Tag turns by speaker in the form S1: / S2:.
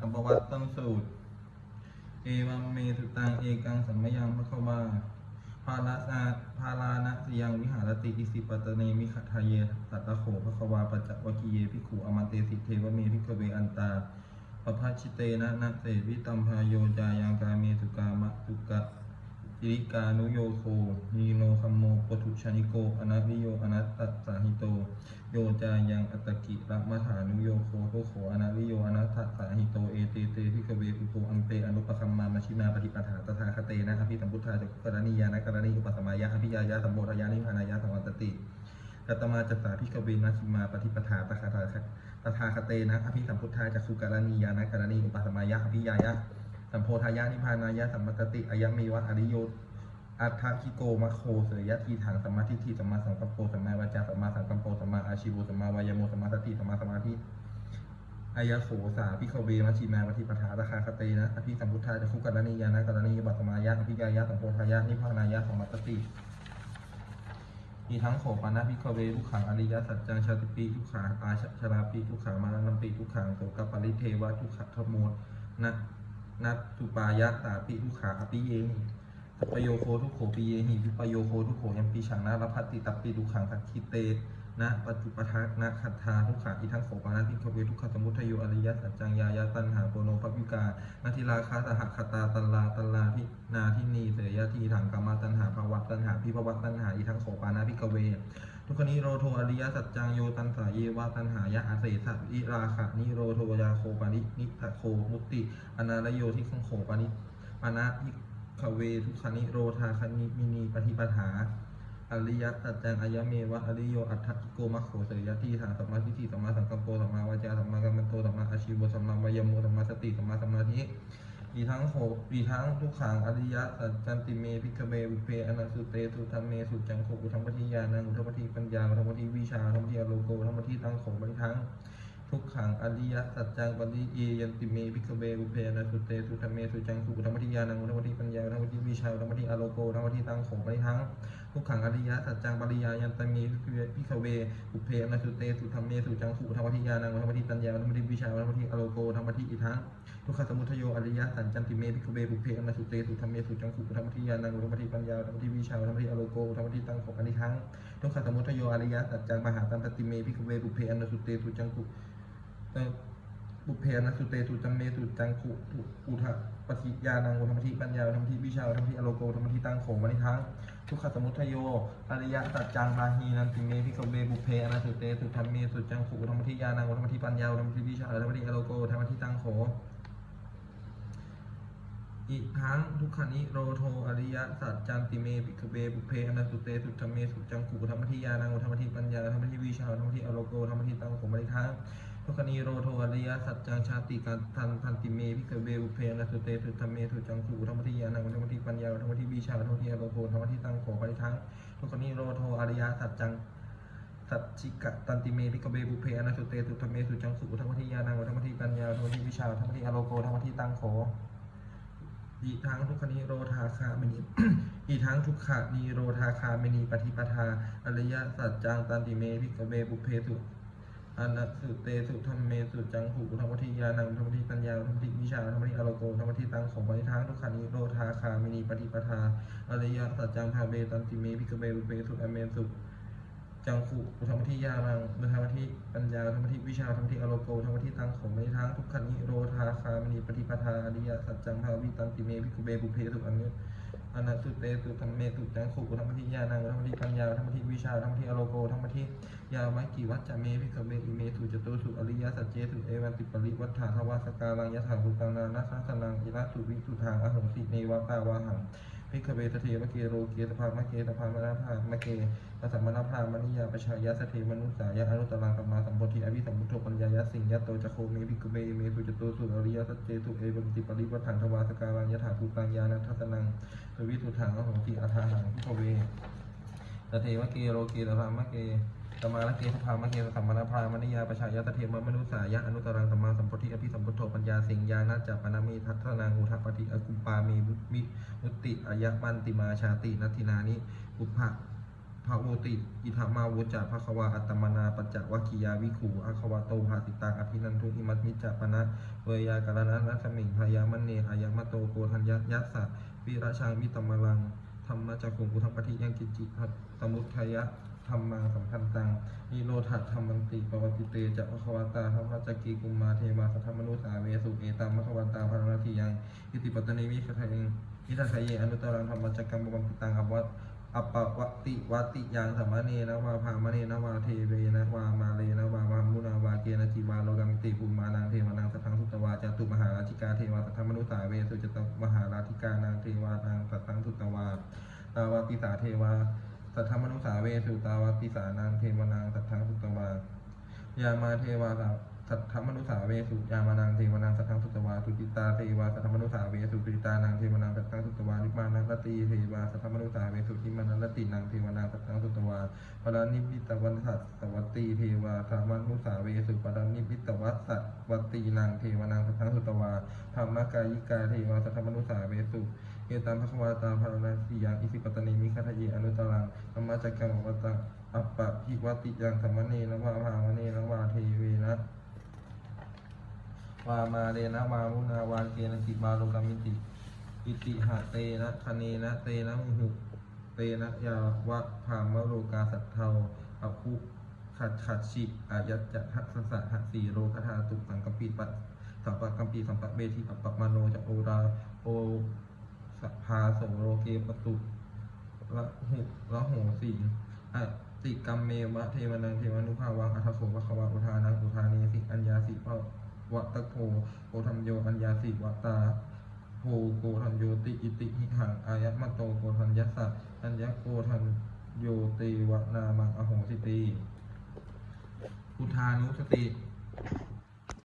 S1: กัมปวัตตังสูตร เอวัมเมสุตังเอกังสัมมยังพระควาภาลานาภาลานะสยังวิหารติอิสิปตเนมิขทาเยสัตตะโขพระควาปัจจวคีเยภิขุอมันเตสิเทวเมภิกเวอันตาปภัชิเตนะนะเตวิตัมพายโยจายังกาเมสุกามะสุกะจิริกานุโยโคนีโนคัมโมปทุชานิโกอนัตวิโยอนัตตสาหิโต โยจายังอัตกิรัมถานุโยโคโตโขอนาลิโยอนัตถสาหิโตเอเตเตพิกเวอุโตอัมเปอนุปคัมมามาชินาปฏิปทาตถาคเตนะอภิสัมพุทธาจักกรณียานะกรณีอุปสมายะอภิยายะสัมโพธายานิพานายะสังวัตติกัตมาจัตตาพิกเวนชิมาปฏิปทาตถาตถาคเตนะอภิสัมพุทธาจักสุกรณียานะกรณีอุปสมายะอภิยายะสัมโพธายานิพานายะสัมมตติอายะเมวะอริโย อัฏฐคิโกมะโคเสยยะทีถังสัมมาทิฏฐิสัมมาสังกัปโปสัมมาวาจาสัมมาสังกัปโปสัมมาอาชีโวสัมมาวายโมสัมมาสติสัมมาสมาธิอายะโสสาพิขเวมัชชิมาปฏิปทาตคาคเตนะอภิสัมพุทธาจะคุกัลนียานะกัลนียบัตสมายะอภิกายะสัมโพธายะนิพพานายะสมมัตติมีทั้งโขปานะพิขเวทุกขังอริยสัจจังชาติปีทุกขังอาชราปีทุกขังมานัมปีทุกขังโสกปริเทวะทุกขะธโมนะนัตตุปายะตาปิทุกขาอปิเยหิสั ปโยโคทุกโขปีเยหิวิปโยโคทุกโขยัมปีฉังนะรพัตติตัปปีดุขังสักคิเตนะปัจจุปทักนะขัตถาทุกขาอีทั้งโขปานาทิขเวทุกขสมุทโยอริยสัจจังยายาตันหาโปโนภวิกานาทิราคาสหคตาตัลลาตัลลาทินาทินีเสยทีถังกามาตันหาภวัตตันหาพิภวัตตันหาอีทั้งโขปานาพิกเว ทุกขนิโรโทอริยสัจจังโยตันสาเยวาตันหายะอาเสสัตวิราคะนิโรโทยาโคปานินิทะโคมุตติอนาลโยที่ขังโขปานิปานะ ทิขเวทุกขนิโรธาคณิมินีปฏิปทาอริยสัจจังอายเมวะอริโยอัฏฐกิโกมะโขเสยยะทีหาสัมมาทิฏฐิสัมมาสังกัปโปสัมมาวาจาสัมมากัมมันโตสัมมาอาชีวะสัมมาวายโมสัมมาสติสัมมาสมาธิอีทั้งโหอีทั้งทุกขังอริยสัจจันติเมพิกเวอุเพอนันสุเตสุธรรมเมสุจังโขอุธรรมปฏิญาณังอุธรรมปฏิปัญญาอุธรรมปฏิวิชาอุธรรมปฏิอโลโกอุธรรมปฏิตั้งโขบริทั้ง ทุกขังอริยสัจจังปริเยยันติเมวิคเวอุเพนะสุเตสุธรรมเมสุจังสุธรรมทิยานังธรรมทิปัญญาธรรมทิวิชาธรรมทิอโลโกธรรมทิตังโขไปทั้งทุกขังอริยสัจจังปริยายันติเมวิคเวอุเพนะสุเตสุธรรมเมสุจังสุธรรมทิยานังธรรมทิปัญญาธรรมทิวิชาธรรมทิอโลโกธรรมทิอีทั้งทุกขสมุทโยอริยสัจจันติเมวิคเวอุเพนะสุเตสุธรรมเมสุจังสุธรรมทิยานังธรรมทิปัญญาธรรมทิวิชาธรรมทิอโลโกธรรมทิตังโขอันนี้ทั้งทุกขสมุทโยอริยสัจจังมหาตันตติเมวิคเวอุเพนะสุเตสุจังสุ เอ่บุพเพนะสุเตสุจัมเมสุจังคุอุอุทะปฏิญาณังอุธรรมทิปัญญาธรรมทิวิชาธรรมทิอโลโกธรรมทิตังโขมนิทังทุกขสมุทโยอริยสัจจังพาหีนันติเมพิกเวบุพเพอนะสุเตสุธรรมเมสุจังคุธรรมทิญาณังอุธรรมทิปัญญาธรรมทิวิชาธรรมทิอโลโกธรรมทิตังโขอีกทั้งทุกขานิโรโทอริยสัจจันติเมพิกเวบุเพอนะสุเตสุธรรมเมสุจังคุธรรมทิญาณังธรรมทิปัญญาธรรมทิวิชาธรรมทิอโลโกธรรมทิตังโขมนิทัง ทุกขณีโรโทอริยสัจจังชาติการทันทันติเมพิกเวอุเพนะสุเตสุธรรมเมสุจังสุธรรมทิยานังธรรมทิปัญญาธรรมทิวิชาธรรมทิอโลโกธรรมทิตังโขปริทั้งทุกขณีโรโทอริยสัจจังสัจจิกะตันติเมพิกเวอุเพนะสุเตสุธรรมเมสุจังสุธรรมทิยานังธรรมทิปัญญาธรรมทิวิชาธรรมทิอโลโกธรรมทิตังขออีทั้งทุกขณีโรธาคามณีอีทั้งทุกขะนีโรธาคามณีปฏิปทาอริยสัจจังตันติเมพิกเวบุเพสุ อันสุเตสุธรรมเมสุจังหูธรรมทิยานังธรรมทิปัญญาธรรมทิวิชาธรรมทิอโลโกธรรมทิตังของปณิทางทุกขานิโรธาคามินีปฏิปทาอริยสัจจังภาเบตันติเมพิกเบรุเปสุอเมสุจังขุธรรมทิยานังธรรมทิปัญญาธรรมทิวิชาธรรมทิอโลโกธรรมทิตังของปณิทางทุกขานิโรธาคามินีปฏิปทาอริยสัจจังภาวิตันติเมพิกเบรุเปสุอเม อนันสุเตสุธรรมเมตุจังขุธรรมทิยานังธรรมทิปัญญาธรรมทิวิชาธรรมทิอโลโกธรรมทิยามักิวัจจะเมพิกเมอิเมตุจตุสุอริยสัจเจตุเอวันติปริวัฏฐานวาสกาลังยถาภูตังนานาสังสนังอิระสุวิสุทางอหงสิเนวะตาวาหัง พิกเวทเทวะเกโรเกตภามะเกตภามนาภามะเกตสัมมนาภามนิยาปชายะสเทมนุสายะอนุตตังสัมมาสัมปทิอวิสัมพุทโธปัญญายะสิงยะโตจะโคเมพิกเวเมสุจโตสุอริยสัจเจตุเอวันติปริวัฏฐานวาสการังยถาภูตังยานัทัสนังสวิทุถังอหงติอาทาหังพิกเวตเทวะเกโรเกตภามะเก ตมาลเกสภามะเกสัมมานาพรามณิยาปชายะตเทมมนุสายะอนุตรังสัมมาสัมพุทธิอภิสัมพุทโธปัญญาสิงญาณจัปปนามีทัตนังอุทัปปฏิอกุปามีมุมิมุติอายะมันติมาชาตินัตถินานิอุปะภะโวติอิทัมาวุจจะภะคะวาอัตมนาปัจจวัคคียาวิขูอาควาโตภาสิตังอภินันทุอิมัตมิจจปนะเวยากรณะนัสมิงพยามเนอายามโตโกธัญญะยัสสะวิราชังวิตมลังธรรมะจักขุงกุทังปฏิยังกิจิตตมุทยะ ธรรมังสัมพันตังนิโรธาธรรมันติปวัติเตจะภะควตาธรรมจักกีกุมมาเทวาสัทธมนุสาเวสุเอตัมภะควันตาภารณทียังอิติปัตตนิวิคทะเองวิทัทะเยอนุตตรังธรรมจักกัมบวัมปิตังอวัตอัปปวติวัติยังสัมมเนนะวาภามเนนะวาเทเวนะวามาเลนะวาวามุนาวาเกนะจีวาโลกัมติภูมิมานังเทวานังสัทธังสุตวาจตุมหาราชิกาเทวาสัทธมนุสาเวสุจตมหาราธิกานางเทวานังสัทธังสุตวาตาวาปิสาเทวา สัทธมนุสาเวสุตาวาปิสานางเทวานังสัทธังสุตวายามาเทวาสัทธมนุสาเวสุยามานังเทวานังสัทธังสุตวาสุจิตาเทวาสัทธมนุสาเวสุสุจิตานังเทวานังสัทธังสุตวานิมานังรตีเทวาสัทธมนุสาเวสุทิมานังรตินังเทวานังสัทธังสุตวาปรานิพิตวันสัตสวัตตีเทวาธรรมนุสาเวสุปรานิพิตวัสสวัตตีนังเทวานังสัทธังสุตวาธรรมกายิกาเทวาสัทธมนุสาเวสุ เอตัมภควาตาภารณสียังอิสิปตนิมิคทะเยอนุตรังธรรมจักกังวัตังอัปปะพิวัติยังธรรมเนนะวาภามเนนะวาเทเวนะวามาเรนะวามุนาวาเกนะจิมาโลกามิติอิติหะเตนะคเนนะเตนะมุหุเตนะยาวะภามโลกาสัทเทาอภุขัดขัดชิอายัจจะทัสสะหัสสีโลคธาตุสังกปิปัสสัมปะกัมปีสัมปะเบทิอัปปะมโนจะโอราโอาโสโลเกปตุละหุละโหสีอติกรรมเมวะเทวนังเทวนุภาวังอัทโสวะควะอุทานังอุทาเนสิอัญญาสิภะวัตตโกโกธัมโยอัญญาสิวัตาโหโกธัมโยติอิติหิหังอายะมะโตโกธัญยัสสะอัญญะโกธัมโยเตวะนามังอโหสิตีพุทธานุสติ